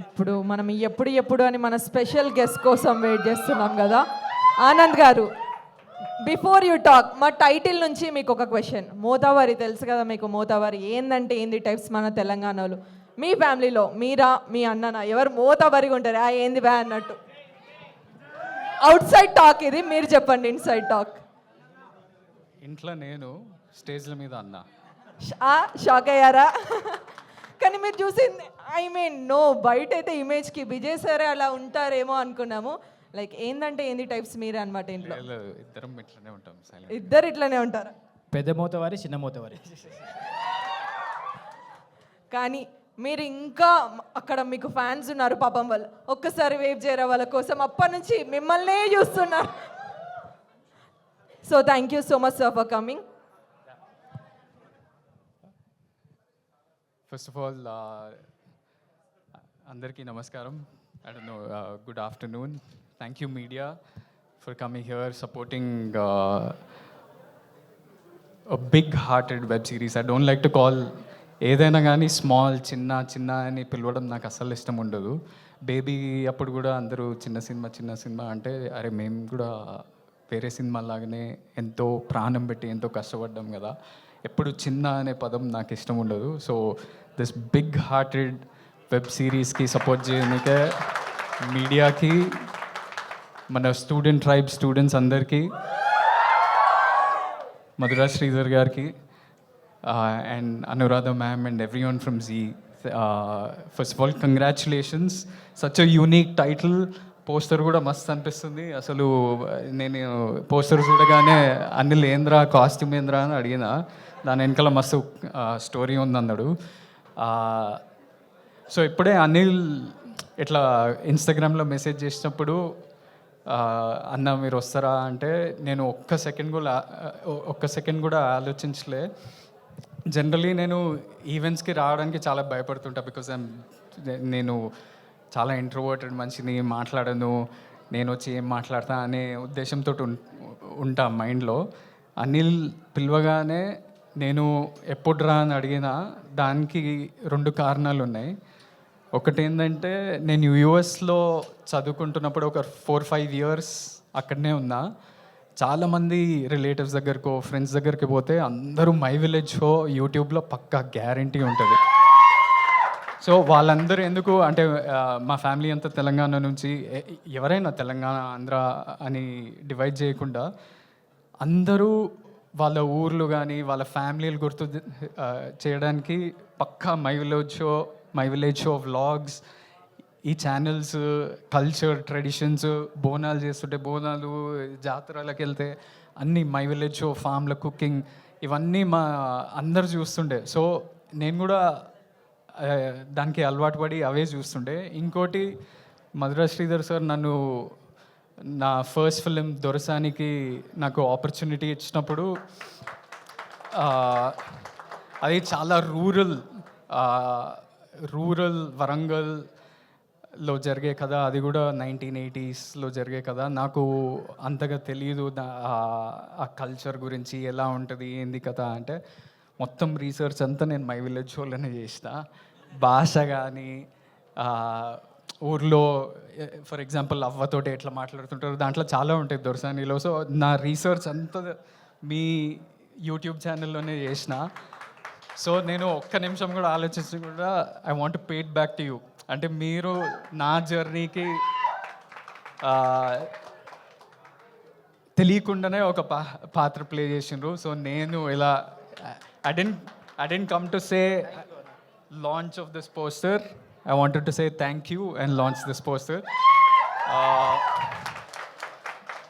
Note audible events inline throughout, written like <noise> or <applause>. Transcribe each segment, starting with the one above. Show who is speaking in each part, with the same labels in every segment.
Speaker 1: ఇప్పుడు మనం ఎప్పుడు ఎప్పుడు అని మన స్పెషల్ గెస్ట్ కోసం వెయిట్ చేస్తున్నాం కదా. Anand garu before you talk మా టైటిల్ నుంచి మీకు ఒక క్వశ్చన్. మోతావారి తెలుసు కదా మీకు మోతావారి ఏందంటే ఏంది టైప్స్ మన తెలంగాణలో? మీ ఫ్యామిలీలో మీరా మీ అన్ననా? ఎవరు మోతావారిగా ఉంటారు? ఆ ఏంది బ్యా అన్నట్టు. అవుట్ సైడ్ టాక్ ఇది మీరు చెప్పండి ఇన్సైడ్ టాక్
Speaker 2: ఇంట్లో నేను స్టేజ్ల మీద అన్న.
Speaker 1: షాక్ అయ్యారా? కానీ మీరు చూసింది ఐ మీన్ నో బయట అయితే ఇమేజ్కి విజయ్ సరే అలా ఉంటారేమో అనుకున్నాము. లైక్ ఏందంటే ఏంది టైప్స్ మీరే అనమాట ఇంట్లో.
Speaker 2: ఇద్దరం ఇట్లనే ఉంటాం సైలెంట్
Speaker 1: ఇద్దరు ఇట్లానే ఉంటారు.
Speaker 3: పెద్ద మూతవారి చిన్న మూతవారి.
Speaker 1: కానీ మీరు ఇంకా అక్కడ మీకు ఫ్యాన్స్ ఉన్నారు పాపం వాళ్ళు. ఒక్కసారి వేవ్ చేయరా వాళ్ళ కోసం. అప్పటి నుంచి మిమ్మల్నే చూస్తున్నారు. So thank you so much sir for coming
Speaker 2: first of all అందరికీ నమస్కారం. I don't know good afternoon thank you media for coming here supporting big hearted web series I don't like to call ఏదైనా కానీ small చిన్న చిన్న అని పిలవడం నాకు అస్సలు ఇష్టం ఉండదు. బేబీ అప్పుడు కూడా అందరూ చిన్న సినిమా చిన్న సినిమా అంటే అరే మేము కూడా వేరే సినిమా లాగానే ఎంతో ప్రాణం పెట్టి ఎంతో కష్టపడ్డాం కదా. ఎప్పుడు చిన్న అనే పదం నాకు ఇష్టం ఉండదు. So this big hearted web సిరీస్కి support చేయడానికే మీడియాకి మన స్టూడెంట్ ట్రైబ్ స్టూడెంట్స్ అందరికీ మధురా శ్రీధర్ గారికి and Anuradha ma'am and every one from Zee first of all congratulations such a unique title poster కూడా మస్త్ అనిపిస్తుంది. అసలు నేను పోస్టర్ చూడగానే అనిల్ ఏంద్రా కాస్ట్యూమ్ ఏంద్రా అని అడిగిన. దాని వెనకాల మస్తు స్టోరీ ఉందన్నాడు సో ఇప్పుడే అనిల్ ఇట్లా ఇన్స్టాగ్రామ్లో మెసేజ్ చేసినప్పుడు అన్న మీరు వస్తారా? అంటే నేను ఒక్క సెకండ్ కూడా ఒక్క సెకండ్ కూడా ఆలోచించలే. జనరలీ నేను ఈవెంట్స్కి రావడానికి చాలా భయపడుతుంటా బికాజ్ నేను చాలా ఇంట్రోవర్టెడ్ మనిషిని మాట్లాడను నేను వచ్చి ఏం మాట్లాడతా అనే ఉద్దేశంతో ఉంటా మైండ్లో. అనిల్ పిలవగానే నేను ఎప్పుడు రా అని అడిగినా దానికి రెండు కారణాలు ఉన్నాయి ఒకటి ఏంటంటే నేను యూఎస్లో చదువుకుంటున్నప్పుడు ఒక ఫోర్ ఫైవ్ ఇయర్స్ అక్కడనే ఉన్నా. చాలామంది రిలేటివ్స్ దగ్గరకో ఫ్రెండ్స్ దగ్గరికి పోతే అందరూ మై విలేజ్ షో యూట్యూబ్లో పక్కా గ్యారంటీ ఉంటుంది. సో వాళ్ళందరూ ఎందుకు అంటే మా ఫ్యామిలీ అంతా తెలంగాణ నుంచి ఎవరైనా తెలంగాణ ఆంధ్ర అని డివైడ్ చేయకుండా అందరూ వాళ్ళ ఊర్లు కానీ వాళ్ళ ఫ్యామిలీలు గుర్తు చేయడానికి పక్కా my village show my village show vlogs ఈ ఛానల్స్ కల్చర్ ట్రెడిషన్స్ బోనాలు చేస్తుంటే బోనాలు జాతరలకు వెళ్తే అన్నీ మై విలేజ్ షో ఫామ్ల కుకింగ్ ఇవన్నీ మా అందరు చూస్తుండే. సో నేను కూడా దానికి అలవాటు పడి అవే చూస్తుండే. ఇంకోటి మధురా శ్రీధర్ సార్ నన్ను నా ఫస్ట్ ఫిలిం దొరసానికి నాకు ఆపర్చునిటీ ఇచ్చినప్పుడు అది చాలా రూరల్ రూరల్ వరంగల్లో జరిగే కథ. అది కూడా నైన్టీన్ ఎయిటీస్లో జరిగే కథ. నాకు అంతగా తెలియదు ఆ- ఆ కల్చర్ గురించి ఎలా ఉంటుంది ఏంది కథ అంటే మొత్తం రీసెర్చ్ అంతా నేను మై విలేజ్ వాళ్ళనే చేసిన భాష కానీ ఊర్లో ఫర్ ఎగ్జాంపుల్ అవ్వతోటి ఎట్లా మాట్లాడుతుంటారు దాంట్లో చాలా ఉంటాయి దొరసానిలో. సో నా రీసెర్చ్ అంతా మీ యూట్యూబ్ ఛానల్లోనే చేసిన. సో నేను ఒక్క నిమిషం కూడా ఆలోచించి కూడా I want paid back to you అంటే మీరు నా జర్నీకి తెలియకుండానే ఒక పా పాత్ర ప్లే చేసిండ్రు. సో నేను ఇలా I didn't I didn't come to say launch of this poster I wanted to say thank you and launch this poster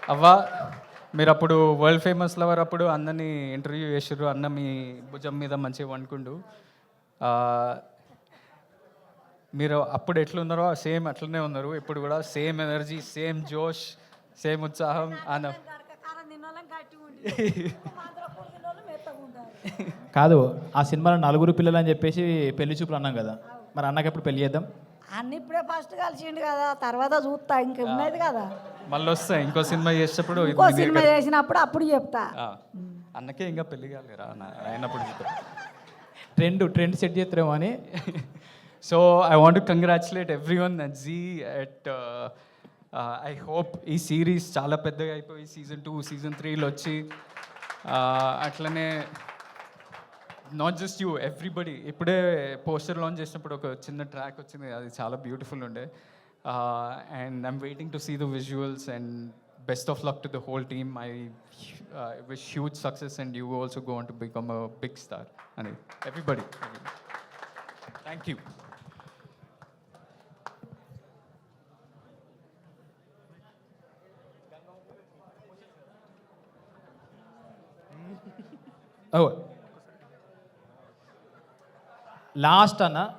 Speaker 2: అవ్వా మీరు అప్పుడు వరల్డ్ ఫేమస్ లవర్ అప్పుడు అన్నని ఇంటర్వ్యూ చేసారు అన్న మీ భుజం మీద మంచిగా వండుకుండు. ఆ, మీరు అప్పుడు ఎట్లున్నారో సేమ్ అట్లనే ఉన్నారు. ఇప్పుడు కూడా సేమ్ ఎనర్జీ సేమ్ జోష్ సేమ్ ఉత్సాహం అన్న. <laughs>
Speaker 3: కాదు ఆ సినిమాలో నలుగురు పిల్లలు అని చెప్పేసి పెళ్ళి చూపులు అన్నాం కదా. మరి అన్నకి ఎప్పుడు పెళ్ళి చేద్దాం?
Speaker 4: అన్ని ఇప్పుడే ఫస్ట్ కలిసిండు కదా తర్వాత చూస్తా ఇంక ఉన్నది కదా.
Speaker 2: మళ్ళీ వస్తాయి ఇంకో సినిమా చేసేటప్పుడు ఇది
Speaker 4: ఇంకో సినిమా చేసినప్పుడు అప్పుడు చెప్తా.
Speaker 2: అన్నకే ఇంకా పెళ్ళి కాలేరా అన్న అయినప్పుడు
Speaker 3: ట్రెండ్ ట్రెండ్ సెట్ చేస్తారేమో అని. <laughs>
Speaker 2: So I want to congratulate every one at Zee at I hope ఈ సిరీస్ చాలా పెద్దగా అయిపోయి సీజన్ టూ సీజన్ త్రీలో వచ్చి uh, అట్లనే నాట్ జస్ట్ యూ ఎవ్రీబడి ఇప్పుడే పోస్టర్ లాంచ్ చేసినప్పుడు ఒక చిన్న ట్రాక్ వచ్చింది. అది చాలా బ్యూటిఫుల్ ఉండే. And I'm waiting to see the visuals and best of luck to the whole team I wish huge success and you also gonna become a big star అని everybody thank you
Speaker 3: Oh, last అన్న.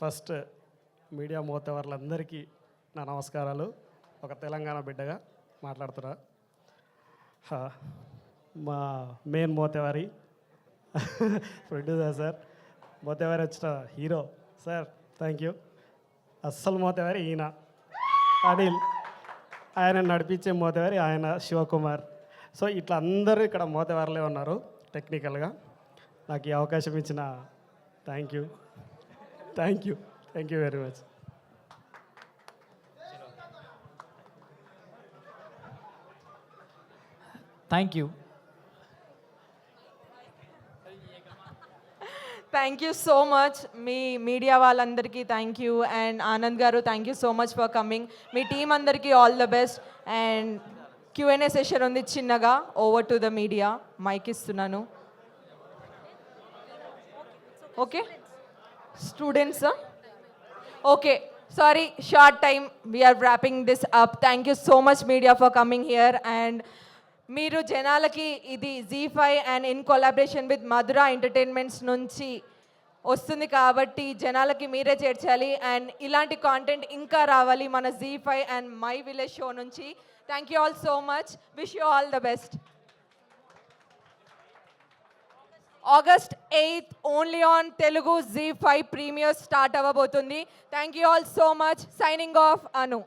Speaker 5: First media మోతవర్లందరికీ నా నమస్కారాలు. ఒక తెలంగాణ బిడ్డగా మాట్లాడుతున్నా. హా, మా మెయిన్ మోతేవారి ప్రొడ్యూసర్ సార్. మోతేవారి వచ్చిన హీరో. Sir thank you. అస్సలు మోతేవారి ఈయన. అనిల్. ఆయన నడిపించే మోతేవారి ఆయన శివకుమార్. సో ఇట్లా అందరూ ఇక్కడ మోతేవారులే ఉన్నారు టెక్నికల్గా. నాకు ఈ అవకాశం ఇచ్చిన thank you. Thank you. Thank you very much.
Speaker 3: Thank you.
Speaker 1: Thank you so much me media వాళ్ళందరికీ thank you and Anand garu thank you so much for coming me team అందరికీ all the best and Q and A session ఉంది చిన్నగా over to the media mic ఇస్తున్నాను okay students okay sorry short time we're wrapping this up thank you so much media for coming here and మీరు జనాలకి ఇది Zee five and in collaboration with Madhura entertainments నుంచి వస్తుంది కాబట్టి జనాలకి మీరే చేర్చాలి. అండ్ ఇలాంటి కాంటెంట్ ఇంకా రావాలి మన Zee five and my village show నుంచి. Thank you all so much wish you all the best August eighth only on Telugu Zee five premiere start అవ్వబోతుంది. Thank you all so much signing off Anu